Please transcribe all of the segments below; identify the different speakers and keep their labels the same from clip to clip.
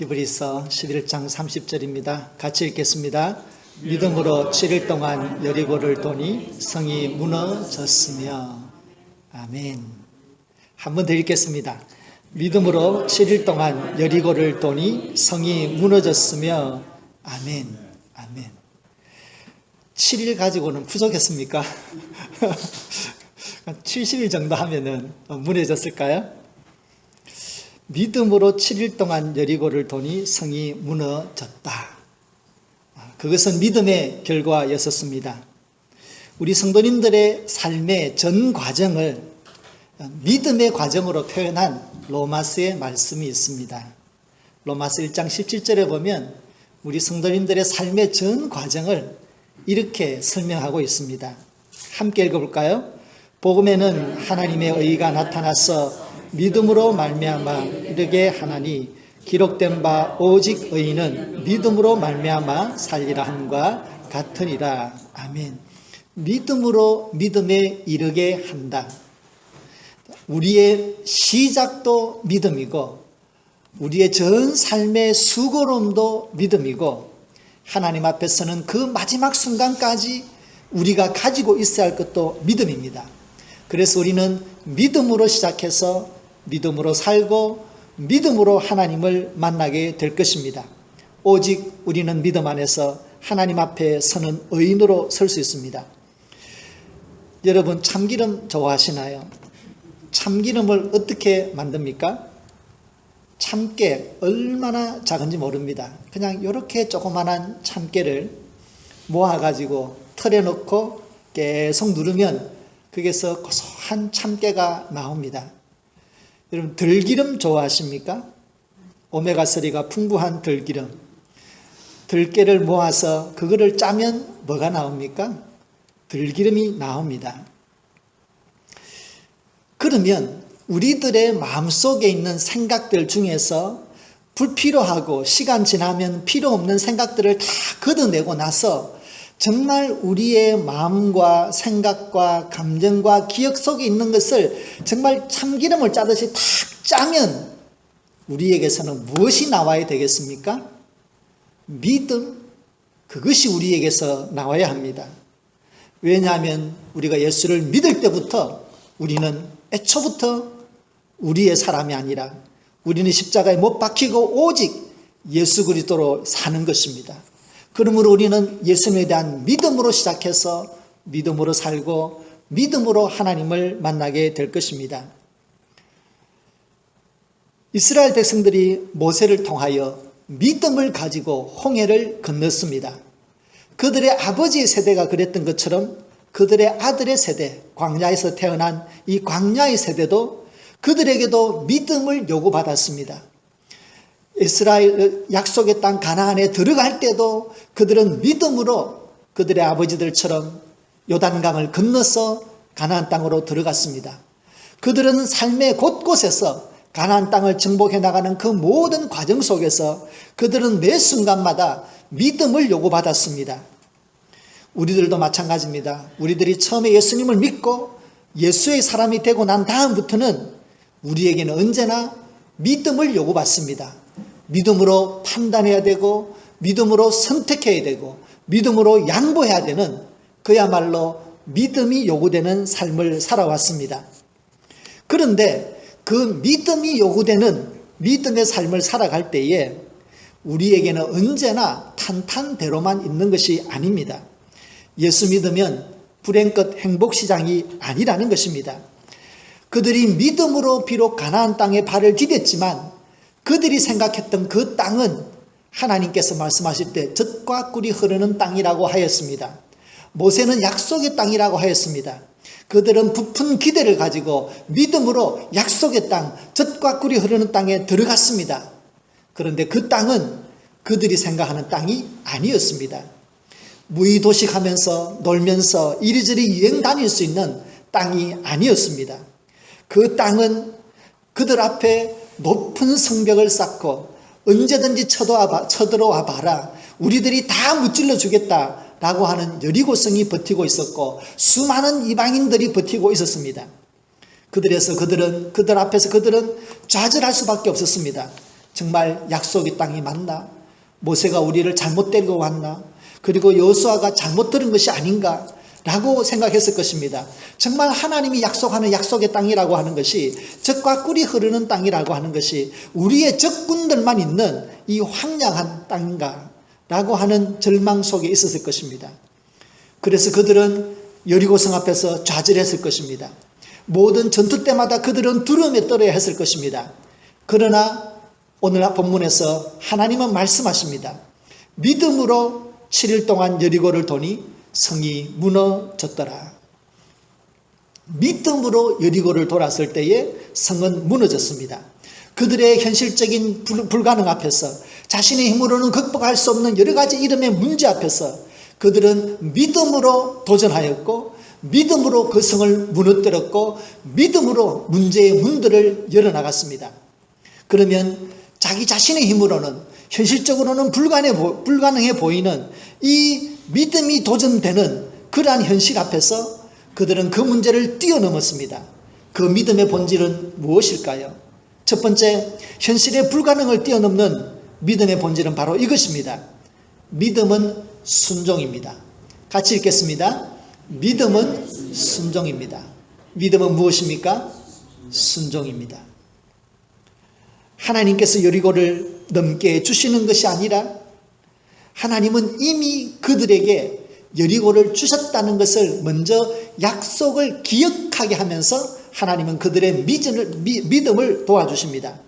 Speaker 1: 히브리서 11장 30절입니다. 같이 읽겠습니다. 믿음으로 7일 동안 여리고를 도니 성이 무너졌으며 아멘. 한 번 더 읽겠습니다. 믿음으로 7일 동안 여리고를 도니 성이 무너졌으며 아멘. 아멘. 7일 가지고는 부족했습니까? 70일 정도 하면은 무너졌을까요? 믿음으로 7일 동안 여리고를 도니 성이 무너졌다. 그것은 믿음의 결과였었습니다. 우리 성도님들의 삶의 전 과정을 믿음의 과정으로 표현한 로마스의 말씀이 있습니다. 로마스 1장 17절에 보면 우리 성도님들의 삶의 전 과정을 이렇게 설명하고 있습니다. 함께 읽어볼까요? 복음에는 하나님의 의가 나타나서 믿음으로 말미암아 이르게 하나니 기록된 바 오직 의인은 믿음으로 말미암아 살리라 함과 같으니라. 아멘. 믿음으로 믿음에 이르게 한다. 우리의 시작도 믿음이고 우리의 전 삶의 수고로움도 믿음이고 하나님 앞에서는 그 마지막 순간까지 우리가 가지고 있어야 할 것도 믿음입니다. 그래서 우리는 믿음으로 시작해서 믿음으로 살고 믿음으로 하나님을 만나게 될 것입니다. 오직 우리는 믿음 안에서 하나님 앞에 서는 의인으로 설 수 있습니다. 여러분 참기름 좋아하시나요? 참기름을 어떻게 만듭니까? 참깨 얼마나 작은지 모릅니다. 그냥 이렇게 조그만한 참깨를 모아가지고 털에 넣고 계속 누르면 거기서 고소한 참깨가 나옵니다. 여러분 들기름 좋아하십니까? 오메가3가 풍부한 들기름. 들깨를 모아서 그거를 짜면 뭐가 나옵니까? 들기름이 나옵니다. 그러면 우리들의 마음속에 있는 생각들 중에서 불필요하고 시간 지나면 필요 없는 생각들을 다 걷어내고 나서 정말 우리의 마음과 생각과 감정과 기억 속에 있는 것을 정말 참기름을 짜듯이 탁 짜면 우리에게서는 무엇이 나와야 되겠습니까? 믿음, 그것이 우리에게서 나와야 합니다. 왜냐하면 우리가 예수를 믿을 때부터 우리는 애초부터 우리의 사람이 아니라 우리는 십자가에 못 박히고 오직 예수 그리스도로 사는 것입니다. 그러므로 우리는 예수님에 대한 믿음으로 시작해서 믿음으로 살고 믿음으로 하나님을 만나게 될 것입니다. 이스라엘 백성들이 모세를 통하여 믿음을 가지고 홍해를 건넜습니다. 그들의 아버지의 세대가 그랬던 것처럼 그들의 아들의 세대, 광야에서 태어난 이 광야의 세대도 그들에게도 믿음을 요구받았습니다. 이스라엘 약속의 땅 가나안에 들어갈 때도 그들은 믿음으로 그들의 아버지들처럼 요단강을 건너서 가나안 땅으로 들어갔습니다. 그들은 삶의 곳곳에서 가나안 땅을 정복해 나가는 그 모든 과정 속에서 그들은 매 순간마다 믿음을 요구받았습니다. 우리들도 마찬가지입니다. 우리들이 처음에 예수님을 믿고 예수의 사람이 되고 난 다음부터는 우리에게는 언제나 믿음을 요구받습니다. 믿음으로 판단해야 되고 믿음으로 선택해야 되고 믿음으로 양보해야 되는 그야말로 믿음이 요구되는 삶을 살아왔습니다. 그런데 그 믿음이 요구되는 믿음의 삶을 살아갈 때에 우리에게는 언제나 탄탄대로만 있는 것이 아닙니다. 예수 믿으면 불행 끝 행복 시장이 아니라는 것입니다. 그들이 믿음으로 비록 가나안 땅에 발을 디뎠지만 그들이 생각했던 그 땅은 하나님께서 말씀하실 때 젖과 꿀이 흐르는 땅이라고 하였습니다. 모세는 약속의 땅이라고 하였습니다. 그들은 부푼 기대를 가지고 믿음으로 약속의 땅, 젖과 꿀이 흐르는 땅에 들어갔습니다. 그런데 그 땅은 그들이 생각하는 땅이 아니었습니다. 무의도식하면서 놀면서 이리저리 여행 다닐 수 있는 땅이 아니었습니다. 그 땅은 그들 앞에 높은 성벽을 쌓고 언제든지 쳐들어와, 봐라. 우리들이 다 무찔러 주겠다. 라고 하는 여리고성이 버티고 있었고 수많은 이방인들이 버티고 있었습니다. 그들에서 그들은 그들 앞에서 그들은 좌절할 수밖에 없었습니다. 정말 약속의 땅이 맞나? 모세가 우리를 잘못 데리고 왔나? 그리고 여호수아가 잘못 들은 것이 아닌가? 라고 생각했을 것입니다. 정말 하나님이 약속하는 약속의 땅이라고 하는 것이 적과 꿀이 흐르는 땅이라고 하는 것이 우리의 적군들만 있는 이 황량한 땅인가? 라고 하는 절망 속에 있었을 것입니다. 그래서 그들은 여리고성 앞에서 좌절했을 것입니다. 모든 전투 때마다 그들은 두려움에 떨어야 했을 것입니다. 그러나 오늘 본문에서 하나님은 말씀하십니다. 믿음으로 7일 동안 여리고를 도니 성이 무너졌더라. 믿음으로 여리고를 돌았을 때에 성은 무너졌습니다. 그들의 현실적인 불 가능 앞에서 자신의 힘으로는 극복할 수 없는 여러 가지 이름의 문제 앞에서 그들은 믿음으로 도전하였고 믿음으로 그 성을 무너뜨렸고 믿음으로 문제의 문들을 열어나갔습니다. 그러면 자기 자신의 힘으로는 현실적으로는 불가능해 보이는 이 믿음이 도전되는 그러한 현실 앞에서 그들은 그 문제를 뛰어넘었습니다. 그 믿음의 본질은 무엇일까요? 첫 번째, 현실의 불가능을 뛰어넘는 믿음의 본질은 바로 이것입니다. 믿음은 순종입니다. 같이 읽겠습니다. 믿음은 순종입니다. 믿음은 무엇입니까? 순종입니다. 하나님께서 여리고를 넘게 주시는 것이 아니라 하나님은 이미 그들에게 여리고를 주셨다는 것을 먼저 약속을 기억하게 하면서 하나님은 그들의 믿음을 도와주십니다.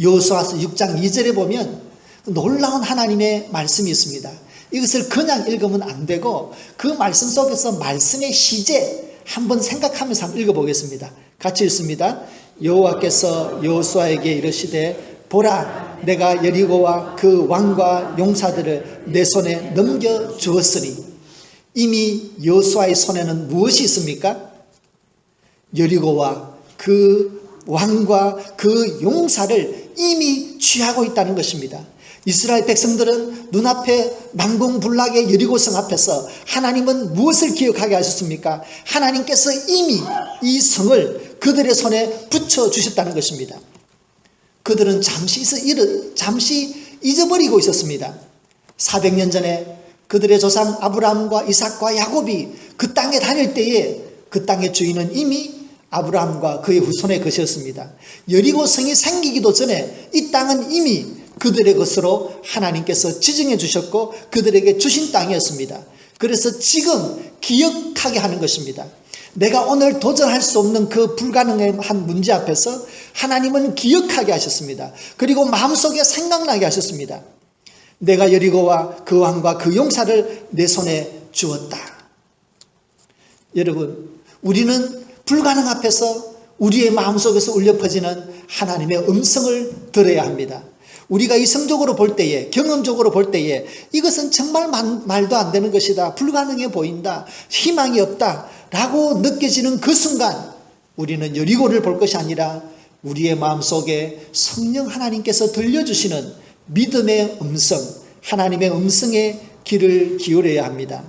Speaker 1: 요수아서 6장 2절에 보면 놀라운 하나님의 말씀이 있습니다. 이것을 그냥 읽으면 안 되고 그 말씀 속에서 말씀의 시제 한번 생각하면서 한번 읽어보겠습니다. 같이 읽습니다. 여호와께서 여호수아에게 이르시되 보라 내가 여리고와 그 왕과 용사들을 내 손에 넘겨 주었으니 이미 여호수아의 손에는 무엇이 있습니까? 여리고와 그 왕과 그 용사를 이미 취하고 있다는 것입니다. 이스라엘 백성들은 눈앞에 망공불락의 여리고성 앞에서 하나님은 무엇을 기억하게 하셨습니까? 하나님께서 이미 이 성을 그들의 손에 붙여 주셨다는 것입니다. 그들은 잠시 잠시 잊어버리고 있었습니다. 400년 전에 그들의 조상 아브라함과 이삭과 야곱이 그 땅에 다닐 때에 그 땅의 주인은 이미 아브라함과 그의 후손의 것이었습니다. 여리고 성이 생기기도 전에 이 땅은 이미 그들의 것으로 하나님께서 지정해 주셨고 그들에게 주신 땅이었습니다. 그래서 지금 기억하게 하는 것입니다. 내가 오늘 도전할 수 없는 그 불가능한 문제 앞에서 하나님은 기억하게 하셨습니다. 그리고 마음속에 생각나게 하셨습니다. 내가 여리고와 그 왕과 그 용사를 내 손에 주었다. 여러분, 우리는 불가능 앞에서 우리의 마음속에서 울려 퍼지는 하나님의 음성을 들어야 합니다. 우리가 이성적으로 볼 때에, 경험적으로 볼 때에 이것은 정말 말도 안 되는 것이다. 불가능해 보인다. 희망이 없다. 라고 느껴지는 그 순간 우리는 여리고를 볼 것이 아니라 우리의 마음 속에 성령 하나님께서 들려주시는 믿음의 음성, 하나님의 음성에 귀를 기울여야 합니다.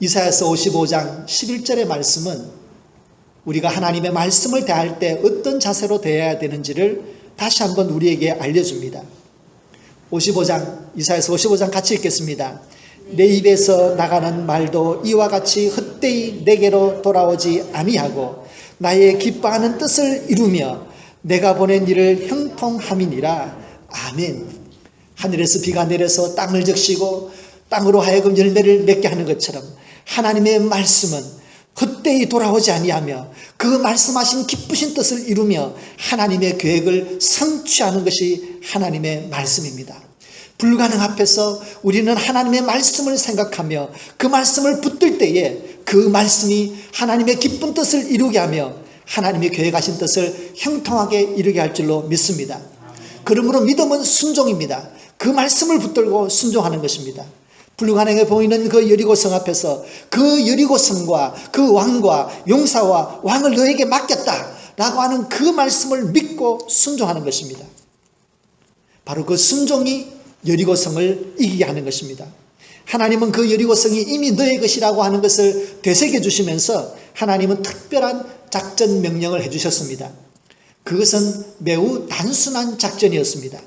Speaker 1: 이사야서 55장 11절의 말씀은 우리가 하나님의 말씀을 대할 때 어떤 자세로 대해야 되는지를 다시 한번 우리에게 알려줍니다. 55장, 이사에서 55장 같이 읽겠습니다. 내 입에서 나가는 말도 이와 같이 헛되이 내게로 돌아오지 아니하고 나의 기뻐하는 뜻을 이루며 내가 보낸 일을 형통함이니라. 아멘. 하늘에서 비가 내려서 땅을 적시고 땅으로 하여금 열매를 맺게 하는 것처럼 하나님의 말씀은 그때에 돌아오지 아니하며 그 말씀하신 기쁘신 뜻을 이루며 하나님의 계획을 성취하는 것이 하나님의 말씀입니다. 불가능 앞에서 우리는 하나님의 말씀을 생각하며 그 말씀을 붙들 때에 그 말씀이 하나님의 기쁜 뜻을 이루게 하며 하나님의 계획하신 뜻을 형통하게 이루게 할 줄로 믿습니다. 그러므로 믿음은 순종입니다. 그 말씀을 붙들고 순종하는 것입니다. 불가능해 보이는 그 여리고성 앞에서 그 여리고성과 그 왕과 용사와 왕을 너에게 맡겼다 라고 하는 그 말씀을 믿고 순종하는 것입니다. 바로 그 순종이 여리고성을 이기게 하는 것입니다. 하나님은 그 여리고성이 이미 너의 것이라고 하는 것을 되새겨 주시면서 하나님은 특별한 작전 명령을 해 주셨습니다. 그것은 매우 단순한 작전이었습니다.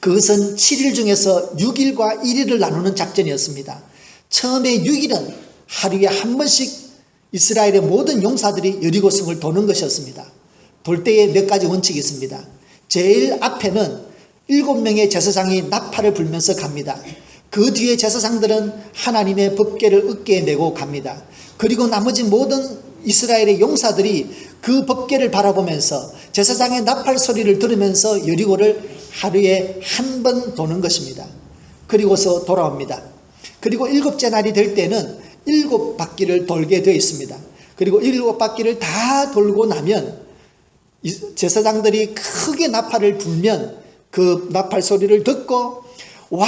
Speaker 1: 그것은 7일 중에서 6일과 1일을 나누는 작전이었습니다. 처음에 6일은 하루에 한 번씩 이스라엘의 모든 용사들이 여리고성을 도는 것이었습니다. 돌 때에 몇 가지 원칙이 있습니다. 제일 앞에는 일곱 명의 제사장이 나팔을 불면서 갑니다. 그 뒤에 제사장들은 하나님의 법계를 어깨에 메고 갑니다. 그리고 나머지 모든 이스라엘의 용사들이 그 법계를 바라보면서 제사장의 나팔 소리를 들으면서 여리고를 하루에 한 번 도는 것입니다. 그리고서 돌아옵니다. 그리고 일곱째 날이 될 때는 일곱 바퀴를 돌게 되어 있습니다. 그리고 일곱 바퀴를 다 돌고 나면 제사장들이 크게 나팔을 불면 그 나팔 소리를 듣고 와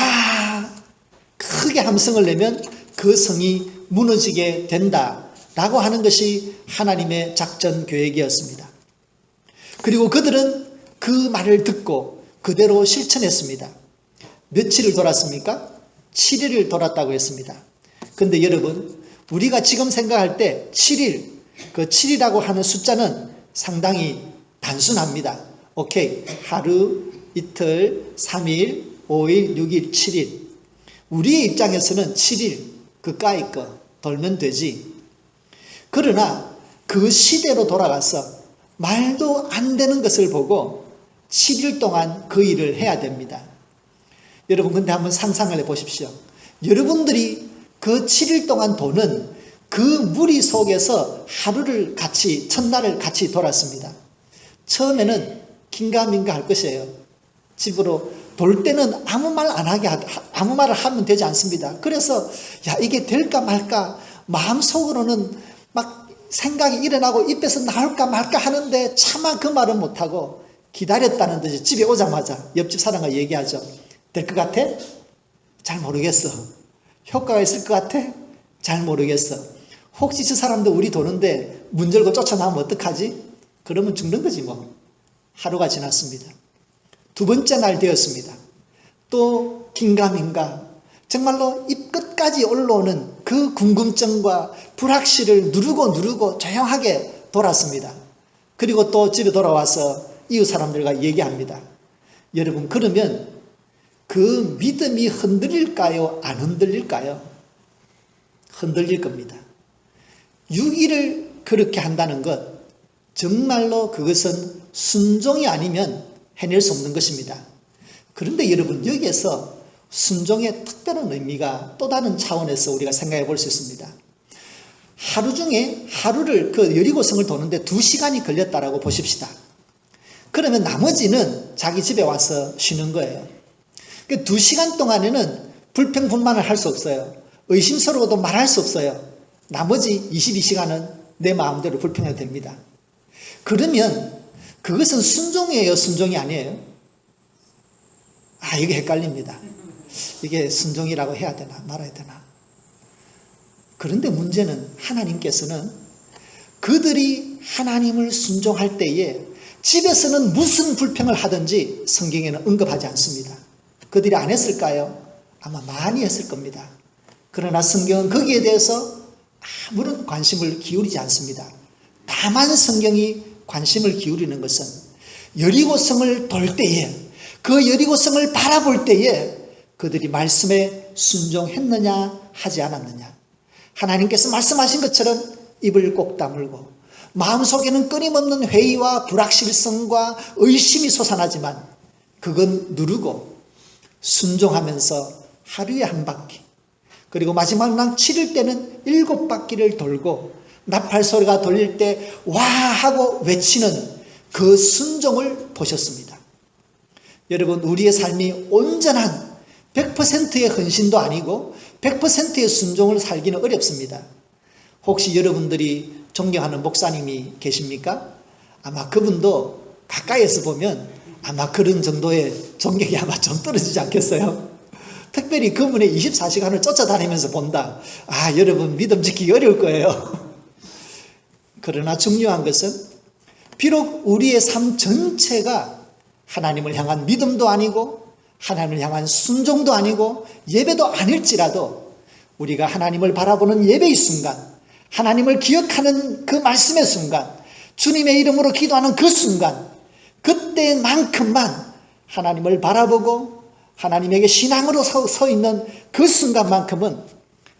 Speaker 1: 크게 함성을 내면 그 성이 무너지게 된다 라고 하는 것이 하나님의 작전 계획이었습니다. 그리고 그들은 그 말을 듣고 그대로 실천했습니다. 며칠을 돌았습니까? 7일을 돌았다고 했습니다. 근데 여러분, 우리가 지금 생각할 때 7일, 그 7이라고 하는 숫자는 상당히 단순합니다. 오케이. 하루, 이틀, 3일, 5일, 6일, 7일. 우리의 입장에서는 7일, 그까이 거 돌면 되지. 그러나 그 시대로 돌아가서 말도 안 되는 것을 보고 7일 동안 그 일을 해야 됩니다. 여러분, 근데 한번 상상을 해 보십시오. 여러분들이 그 7일 동안 도는 그 무리 속에서 하루를 같이, 첫날을 같이 돌았습니다. 처음에는 긴가민가 할 것이에요. 집으로 돌 때는 아무 말 안 하게, 아무 말을 하면 되지 않습니다. 그래서, 야, 이게 될까 말까, 마음속으로는 막 생각이 일어나고 입에서 나올까 말까 하는데 차마 그 말은 못하고 기다렸다는 듯이 집에 오자마자 옆집 사람과 얘기하죠. 될 것 같아? 잘 모르겠어. 효과가 있을 것 같아? 잘 모르겠어. 혹시 저 사람도 우리 도는데 문 열고 쫓아나오면 어떡하지? 그러면 죽는 거지 뭐. 하루가 지났습니다. 두 번째 날 되었습니다. 또 긴가민가 정말로 입 끝까지 올라오는 그 궁금증과 불확실을 누르고 누르고 조용하게 돌았습니다. 그리고 또 집에 돌아와서 이웃 사람들과 얘기합니다. 여러분 그러면 그 믿음이 흔들릴까요? 안 흔들릴까요? 흔들릴 겁니다. 6일을 그렇게 한다는 것 정말로 그것은 순종이 아니면 해낼 수 없는 것입니다. 그런데 여러분 여기에서 순종의 특별한 의미가 또 다른 차원에서 우리가 생각해 볼 수 있습니다. 하루 중에 하루를 그 여리고성을 도는데 두 시간이 걸렸다라고 보십시다. 그러면 나머지는 자기 집에 와서 쉬는 거예요. 그 두 시간 동안에는 불평불만을 할 수 없어요. 의심스러워도 말할 수 없어요. 나머지 22시간은 내 마음대로 불평해도 됩니다. 그러면 그것은 순종이에요, 순종이 아니에요? 아, 이게 헷갈립니다. 이게 순종이라고 해야 되나, 말아야 되나. 그런데 문제는 하나님께서는 그들이 하나님을 순종할 때에 집에서는 무슨 불평을 하든지 성경에는 언급하지 않습니다. 그들이 안 했을까요? 아마 많이 했을 겁니다. 그러나 성경은 거기에 대해서 아무런 관심을 기울이지 않습니다. 다만 성경이 관심을 기울이는 것은 여리고성을 돌 때에 그 여리고성을 바라볼 때에 그들이 말씀에 순종했느냐 하지 않았느냐 하나님께서 말씀하신 것처럼 입을 꼭 다물고 마음속에는 끊임없는 회의와 불확실성과 의심이 솟아나지만 그건 누르고 순종하면서 하루에 한 바퀴 그리고 마지막 날 7일 때는 일곱 바퀴를 돌고 나팔 소리가 돌릴 때 와 하고 외치는 그 순종을 보셨습니다. 여러분 우리의 삶이 온전한 100%의 헌신도 아니고 100%의 순종을 살기는 어렵습니다. 혹시 여러분들이 존경하는 목사님이 계십니까? 아마 그분도 가까이에서 보면 아마 그런 정도의 존경이 아마 좀 떨어지지 않겠어요? 특별히 그분의 24시간을 쫓아다니면서 본다. 아, 여러분 믿음 지키기 어려울 거예요. 그러나 중요한 것은 비록 우리의 삶 전체가 하나님을 향한 믿음도 아니고 하나님을 향한 순종도 아니고 예배도 아닐지라도 우리가 하나님을 바라보는 예배의 순간 하나님을 기억하는 그 말씀의 순간 주님의 이름으로 기도하는 그 순간, 그때만큼만 하나님을 바라보고 하나님에게 신앙으로 서, 서 있는 그 순간만큼은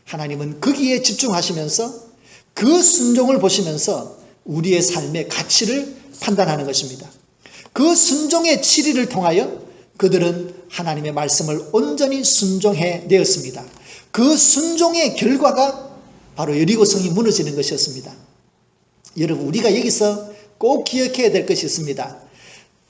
Speaker 1: 하나님은 거기에 집중하시면서 그 순종을 보시면서 우리의 삶의 가치를 판단하는 것입니다. 그 순종의 치리를 통하여 그들은 하나님의 말씀을 온전히 순종해 내었습니다. 그 순종의 결과가 바로 여리고 성이 무너지는 것이었습니다. 여러분 우리가 여기서 꼭 기억해야 될 것이 있습니다.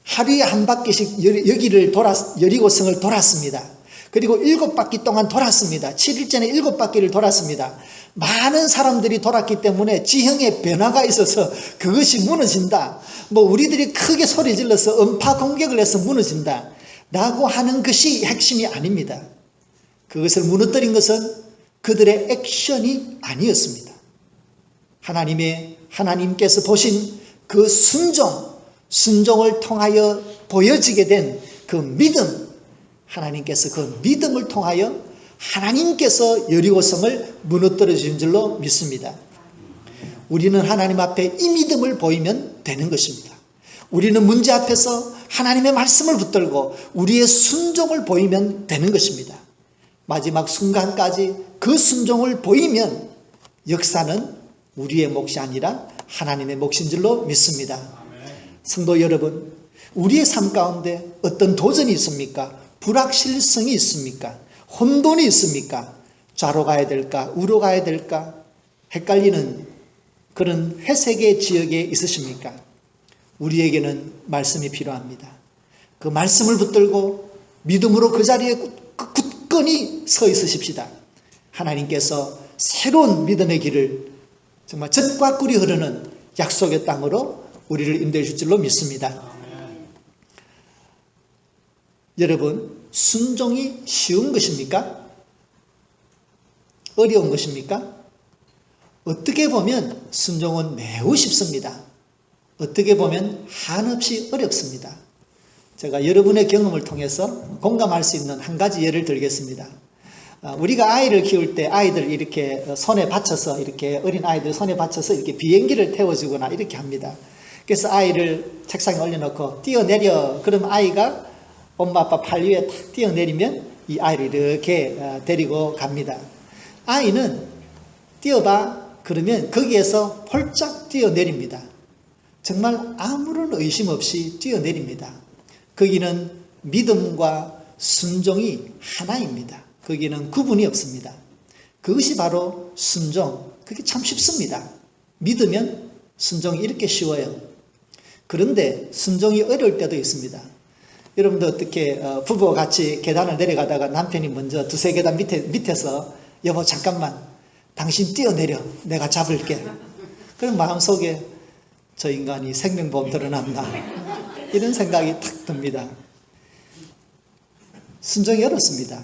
Speaker 1: 하루에 한 바퀴씩 여기를 돌아 여리고 성을 돌았습니다. 그리고 일곱 바퀴 동안 돌았습니다. 7일전에 일곱 바퀴를 돌았습니다. 많은 사람들이 돌았기 때문에 지형에 변화가 있어서 그것이 무너진다. 뭐 우리들이 크게 소리 질러서 음파 공격을 해서 무너진다. 라고 하는 것이 핵심이 아닙니다. 그것을 무너뜨린 것은 그들의 액션이 아니었습니다. 하나님의 하나님께서 보신 그 순종, 순종을 통하여 보여지게 된 그 믿음, 하나님께서 그 믿음을 통하여 하나님께서 여리고성을 무너뜨려 주신 줄로 믿습니다. 우리는 하나님 앞에 이 믿음을 보이면 되는 것입니다. 우리는 문제 앞에서 하나님의 말씀을 붙들고 우리의 순종을 보이면 되는 것입니다. 마지막 순간까지 그 순종을 보이면 역사는 우리의 몫이 아니라 하나님의 몫인 줄로 믿습니다. 성도 여러분, 우리의 삶 가운데 어떤 도전이 있습니까? 불확실성이 있습니까? 혼돈이 있습니까? 좌로 가야 될까? 우로 가야 될까? 헷갈리는 그런 회색의 지역에 있으십니까? 우리에게는 말씀이 필요합니다. 그 말씀을 붙들고 믿음으로 그 자리에 굳건히 서 있으십시다. 하나님께서 새로운 믿음의 길을 정말 젖과 꿀이 흐르는 약속의 땅으로 우리를 인도해 줄 줄로 믿습니다. 여러분, 순종이 쉬운 것입니까? 어려운 것입니까? 어떻게 보면 순종은 매우 쉽습니다. 어떻게 보면 한없이 어렵습니다. 제가 여러분의 경험을 통해서 공감할 수 있는 한 가지 예를 들겠습니다. 아, 우리가 아이를 키울 때 아이들 이렇게 손에 받쳐서 이렇게 어린 아이들 손에 받쳐서 이렇게 비행기를 태워주거나 이렇게 합니다. 그래서 아이를 책상에 올려놓고 뛰어내려 그럼 아이가 엄마 아빠 팔 위에 탁 뛰어내리면 이 아이를 이렇게 어, 데리고 갑니다. 아이는 뛰어봐 그러면 거기에서 폴짝 뛰어내립니다. 정말 아무런 의심 없이 뛰어내립니다. 거기는 믿음과 순종이 하나입니다. 거기는 구분이 없습니다. 그것이 바로 순종. 그게 참 쉽습니다. 믿으면 순종이 이렇게 쉬워요. 그런데 순종이 어려울 때도 있습니다. 여러분도 어떻게 어, 부부가 같이 계단을 내려가다가 남편이 먼저 두세 계단 밑에, 밑에서 여보 잠깐만 당신 뛰어내려 내가 잡을게. 그럼 마음속에 저 인간이 생명보험 드러났나 이런 생각이 탁 듭니다. 순종이 어렵습니다.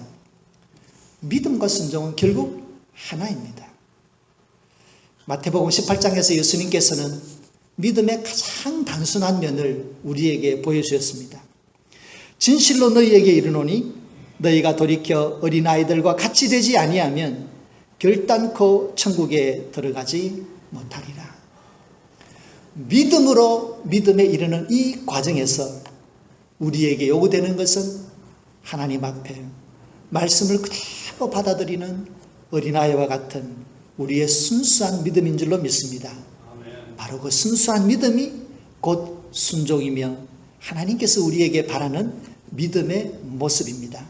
Speaker 1: 믿음과 순종은 결국 하나입니다. 마태복음 18장에서 예수님께서는 믿음의 가장 단순한 면을 우리에게 보여주셨습니다. 진실로 너희에게 이르노니 너희가 돌이켜 어린아이들과 같이 되지 아니하면 결단코 천국에 들어가지 못하리라. 믿음으로 믿음에 이르는 이 과정에서 우리에게 요구되는 것은 하나님 앞에 말씀을 그대로 받아들이는 어린아이와 같은 우리의 순수한 믿음인 줄로 믿습니다. 바로 그 순수한 믿음이 곧 순종이며 하나님께서 우리에게 바라는 믿음의 모습입니다.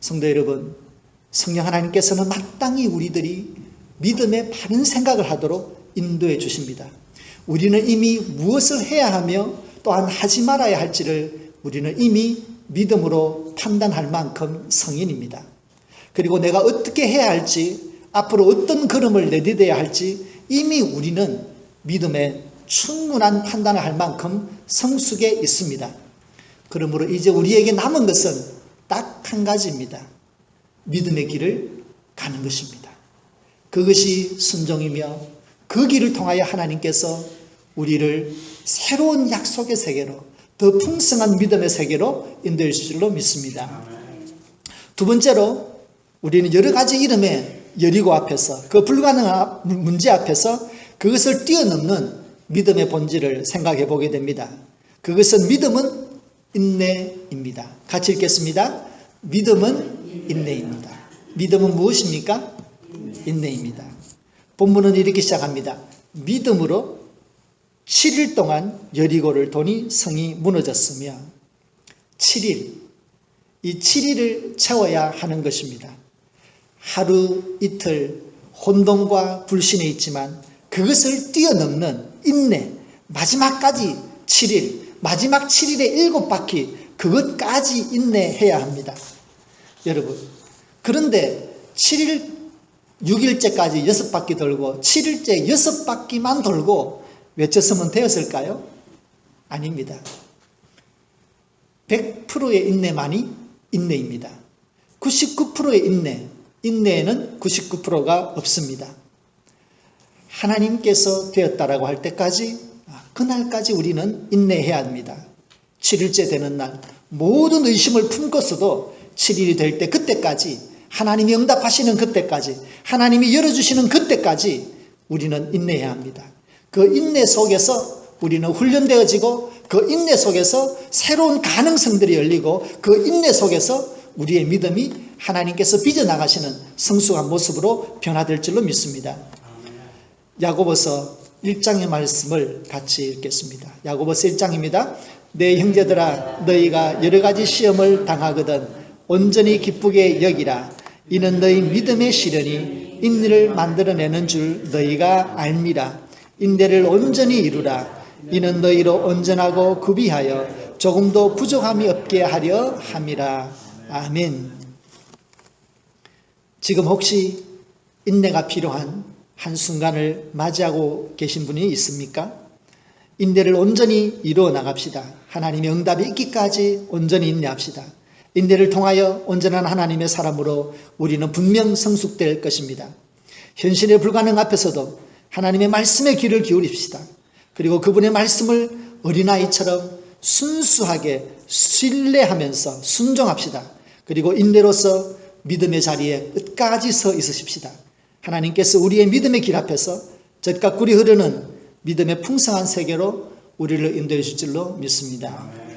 Speaker 1: 성도 여러분, 성령 하나님께서는 마땅히 우리들이 믿음의 바른 생각을 하도록 인도해 주십니다. 우리는 이미 무엇을 해야 하며 또한 하지 말아야 할지를 우리는 이미 믿음으로 판단할 만큼 성인입니다. 그리고 내가 어떻게 해야 할지, 앞으로 어떤 걸음을 내디뎌야 할지 이미 우리는 믿음에 충분한 판단을 할 만큼 성숙해 있습니다. 그러므로 이제 우리에게 남은 것은 딱 한 가지입니다. 믿음의 길을 가는 것입니다. 그것이 순종이며 그 길을 통하여 하나님께서 우리를 새로운 약속의 세계로 더 풍성한 믿음의 세계로 인도해 주실 줄로 믿습니다. 두 번째로 우리는 여러 가지 이름의 여리고 앞에서 그 불가능한 문제 앞에서 그것을 뛰어넘는 믿음의 본질을 생각해 보게 됩니다. 그것은 믿음은 인내입니다. 같이 읽겠습니다. 믿음은 인내입니다. 믿음은 무엇입니까? 인내입니다. 본문은 이렇게 시작합니다. 믿음으로 7일 동안 여리고를 도니 성이 무너졌으며 7일 이 7일을 채워야 하는 것입니다. 하루 이틀 혼돈과 불신에 있지만 그것을 뛰어넘는 인내 마지막까지 7일 마지막 7일의 일곱 바퀴 그것까지 인내해야 합니다. 여러분 그런데 7일 6일째까지 6바퀴 돌고 7일째 6바퀴만 돌고 외쳤으면 되었을까요? 아닙니다. 100%의 인내만이 인내입니다. 99%의 인내, 인내에는 99%가 없습니다. 하나님께서 되었다라고 할 때까지 아, 그날까지 우리는 인내해야 합니다. 7일째 되는 날 모든 의심을 품고서도 7일이 될 때 그때까지 하나님이 응답하시는 그때까지 하나님이 열어주시는 그때까지 우리는 인내해야 합니다. 그 인내 속에서 우리는 훈련되어지고 그 인내 속에서 새로운 가능성들이 열리고 그 인내 속에서 우리의 믿음이 하나님께서 빚어나가시는 성숙한 모습으로 변화될 줄로 믿습니다. 야고보서 1장의 말씀을 같이 읽겠습니다. 야고보서 1장입니다. 내 형제들아 너희가 여러 가지 시험을 당하거든 온전히 기쁘게 여기라 이는 너희 믿음의 시련이 인내를 만들어내는 줄 너희가 알미라 인내를 온전히 이루라 이는 너희로 온전하고 구비하여 조금도 부족함이 없게 하려 함이라 아멘 지금 혹시 인내가 필요한 한순간을 맞이하고 계신 분이 있습니까? 인내를 온전히 이루어 나갑시다. 하나님의 응답이 있기까지 온전히 인내합시다. 인내를 통하여 온전한 하나님의 사람으로 우리는 분명 성숙될 것입니다. 현실의 불가능 앞에서도 하나님의 말씀에 귀를 기울입시다. 그리고 그분의 말씀을 어린아이처럼 순수하게 신뢰하면서 순종합시다. 그리고 인내로서 믿음의 자리에 끝까지 서 있으십시다. 하나님께서 우리의 믿음의 길 앞에서 젖과 꿀이 흐르는 믿음의 풍성한 세계로 우리를 인도해 주실 줄로 믿습니다.